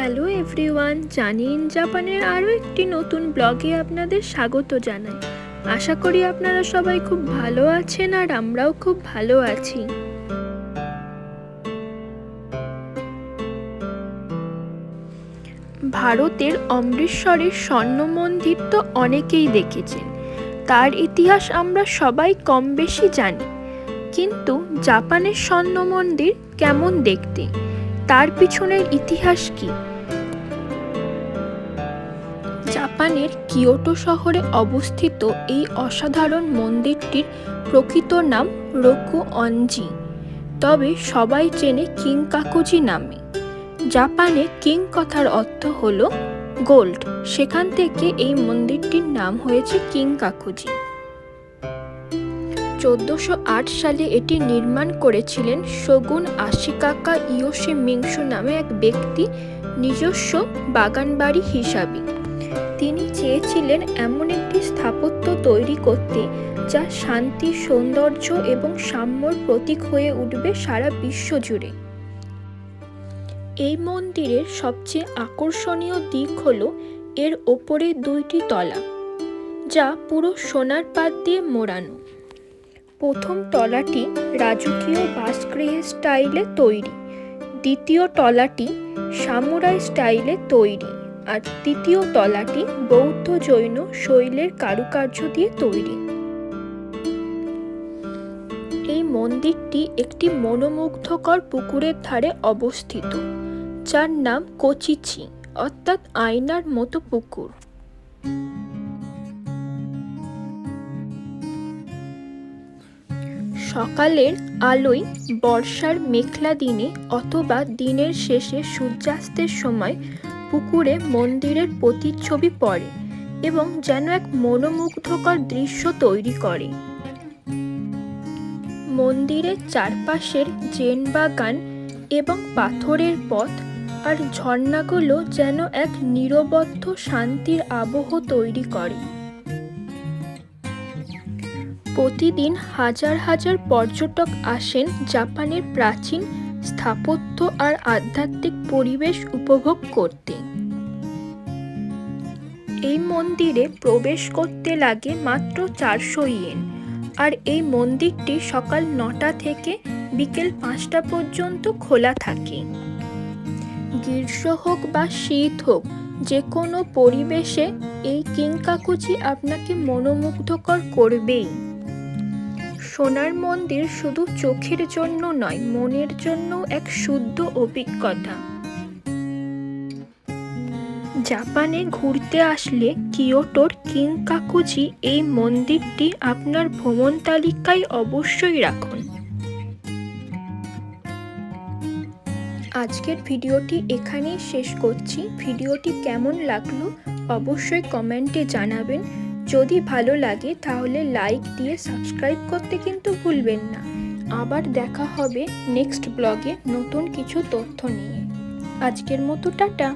Hello everyone, জানি in জাপানের আরও একটি নতুন ব্লগে আপনাদের স্বাগত জানাই। আশা করি আপনারা সবাই খুব ভালো আছেন আর আমরাও খুব ভালো আছি। ভারতের অমৃতসরের স্বর্ণ মন্দির তো অনেকেই দেখেছেন। তার ইতিহাস আমরা সবাই কম বেশি জানি। কিন্তু জাপানের স্বর্ণ মন্দির কেমন দেখতে? তার পিছনের ইতিহাস কি? জাপানের কিয়োটো শহরে অবস্থিত এই অসাধারণ মন্দিরটির প্রকৃত নাম রোকু অঞ্জি তবে সবাই চেনে কিংকাকুজি নামে। জাপানে কিং কথার অর্থ হল গোল্ড। সেখান থেকে এই মন্দিরটির নাম হয়েছে কিংকাকুজি। চোদ্দোশো আট সালে এটি নির্মাণ করেছিলেন শগুন আশিকাকা ইয়োশি মিংসু নামে এক ব্যক্তি নিজস্ব বাগানবাড়ি হিসাবে। তিনি চেয়েছিলেন এমন একটি স্থাপত্য তৈরি করতে, যা শান্তি, সৌন্দর্য এবং সাম্যর প্রতীক হয়ে উঠবে সারা বিশ্ব জুড়ে। এই মন্দিরের সবচেয়ে আকর্ষণীয় দিক হল এর ওপরে দুইটি তলা, যা পুরো সোনার পাত দিয়ে মোড়ানো। প্রথম তলাটি রাজকীয় বাসগৃহের স্টাইলে তৈরি, দ্বিতীয় তলাটি সামুরাই স্টাইলে তৈরি। আর তৃতীয় তলাটি বৌদ্ধ জৈন শৈলের কারুকার্য দিয়ে তৈরি। এই মন্দিরটি একটি মনোমুগ্ধকর পুকুরের ধারে অবস্থিত, যার নাম কোচিচি, অর্থাৎ আয়নার মতো পুকুর। সকালের আলোয় বর্ষার মেঘলা দিনে অথবা দিনের শেষে সূর্যাস্তের সময় পুকুরে মন্দিরের প্রতিচ্ছবি পড়ে এবং যেন এক মনোমুগ্ধকর দৃশ্য তৈরি করে। মন্দিরের চারপাশের জেন বাগান এবং পাথরের পথ আর ঝর্ণাগুলো যেন এক নিরবদ্ধ শান্তির আবহ তৈরি করে। প্রতিদিন হাজার হাজার পর্যটক আসেন জাপানের প্রাচীন স্থাপত্য আর আধ্যাত্মিক পরিবেশ উপভোগ করতে। এই মন্দিরে প্রবেশ করতে লাগে মাত্র চারশো ইয়েন। আর এই মন্দিরটি সকাল নটা থেকে বিকেল পাঁচটা পর্যন্ত খোলা থাকে। গ্রীষ্ম হোক বা শীত হোক, যে কোনো পরিবেশে এই কিংকাকুচি আপনাকে মনোমুগ্ধকর করবেই। সোনার মন্দির শুধু চোখের জন্য নয়, মনের জন্য এক শুদ্ধ অভিজ্ঞতা। জাপানে ঘুরতে আসলে কিয়োটোর কিংকাকুজি এই মন্দিরটি আপনার ভ্রমণ তালিকায় অবশ্যই রাখুন। আজকের ভিডিওটি এখানেই শেষ করছি। ভিডিওটি কেমন লাগল অবশ্যই কমেন্টে জানাবেন। যদি ভালো লাগে তাহলে লাইক দিয়ে সাবস্ক্রাইব করতে কিন্তু ভুলবেন না। আবার দেখা হবে নেক্সট ব্লগে নতুন কিছু তথ্য নিয়ে। আজকের মতো টাটা।